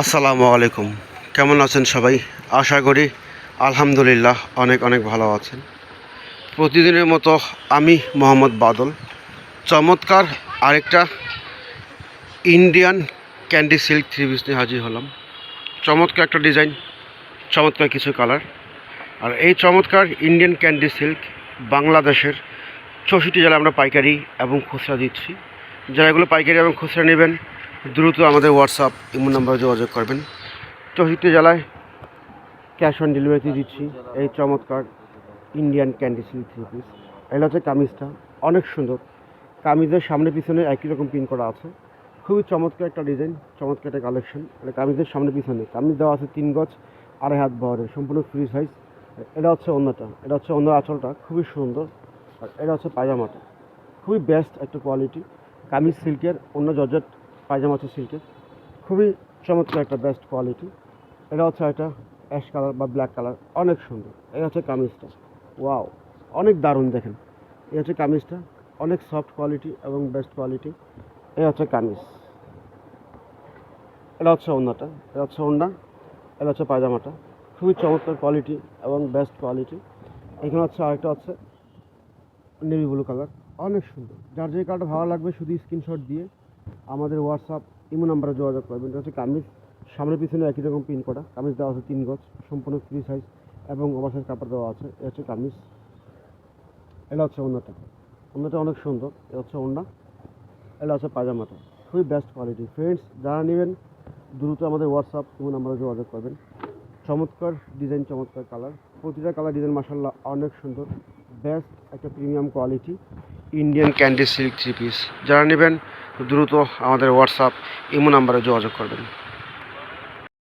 আসসালামু আলাইকুম। কেমন আছেন সবাই? আশা করি আলহামদুলিল্লাহ অনেক অনেক ভালো আছেন। প্রতিদিনের মতো আমি মোহাম্মদ বাদল। চমৎকার আরেকটা Indian candy silk three piece নিয়ে হাজির হলাম। চমৎকার একটা ডিজাইন, চমৎকার কিছু কালার। আর এই চমৎকার ইন্ডিয়ান ক্যান্ডি সিল্ক বাংলাদেশের চৌষট্টি জেলায় আমরা পাইকারি এবং খুচরা দিচ্ছি। যারা এগুলো পাইকারি এবং খুচরা নেবেন দ্রুত আমাদের হোয়াটসঅ্যাপ ইমো নাম্বারে যোগাযোগ করবেন। চৌষট্টি জেলায় ক্যাশ অন ডেলিভারিতে দিচ্ছি। এই চমৎকার Indian candy silk three piece এটা হচ্ছে কামিজটা। অনেক সুন্দর। কামিজের সামনে পিছনে একই রকম পিন করা আছে। খুবই চমৎকার একটা ডিজাইন চমৎকার একটা কালেকশন এটা কামিজের সামনে পিছনে। কামিজ দেওয়া আছে তিন গজ, আড়াই হাত বহরের সম্পূর্ণ ফ্রি সাইজ এটা হচ্ছে অন্যটা। এটা হচ্ছে অন্য আঁচলটা। খুবই সুন্দর। আর এটা হচ্ছে পায়জামাটা। খুবই বেস্ট একটা কোয়ালিটি কামিজ সিল্কের অন্য জর্জেট পায়জামা হচ্ছে সিল্কের খুবই চমৎকার একটা বেস্ট কোয়ালিটি এটা হচ্ছে একটা অ্যাশ কালার বা ব্ল্যাক কালার অনেক সুন্দর। এটা হচ্ছে কামিজটা। ওয়াও অনেক দারুণ দেখেন। এই হচ্ছে কামিজটা। অনেক সফট কোয়ালিটি এবং বেস্ট কোয়ালিটি এই হচ্ছে কামিজ। এটা হচ্ছে ওড়নাটা। এটা হচ্ছে ওড়না। এটা হচ্ছে পায়জামাটা। খুবই চমৎকার কোয়ালিটি এবং বেস্ট কোয়ালিটি এখানে হচ্ছে আরেকটা হচ্ছে নেভি ব্লু কালার অনেক সুন্দর। যার যে কালারটা ভালো লাগবে শুধু স্ক্রিনশট দিয়ে আমাদের হোয়াটসঅ্যাপ ইমো নাম্বারে যোগাযোগ করবেন। এটা হচ্ছে কামিজ। সামনে পিছনে একই রকম পিন করা কামিজ দেওয়া আছে তিন গজ, সম্পূর্ণ ফ্রি সাইজ এবং ওভারসাইজ কাপড় দেওয়া আছে। এটা হচ্ছে কামিজ। এটা হচ্ছে অন্যটা অন্যটা অনেক সুন্দর। এটা হচ্ছে ওড়না এটা হচ্ছে পায়জামাটা খুবই বেস্ট কোয়ালিটি ফ্রেন্ডস যারা নেবেন, দ্রুত আমাদের হোয়াটসঅ্যাপ ইমো নাম্বারে যোগাযোগ করবেন। চমৎকার ডিজাইন চমৎকার কালার প্রতিটা কালার ডিজাইন মাসাল্লাহ অনেক সুন্দর। বেস্ট একটা premium quality Indian candy silk three piece যারা নেবেন দ্রুত আমাদের হোয়াটসঅ্যাপ ইমো নাম্বারে যোগাযোগ করবেন।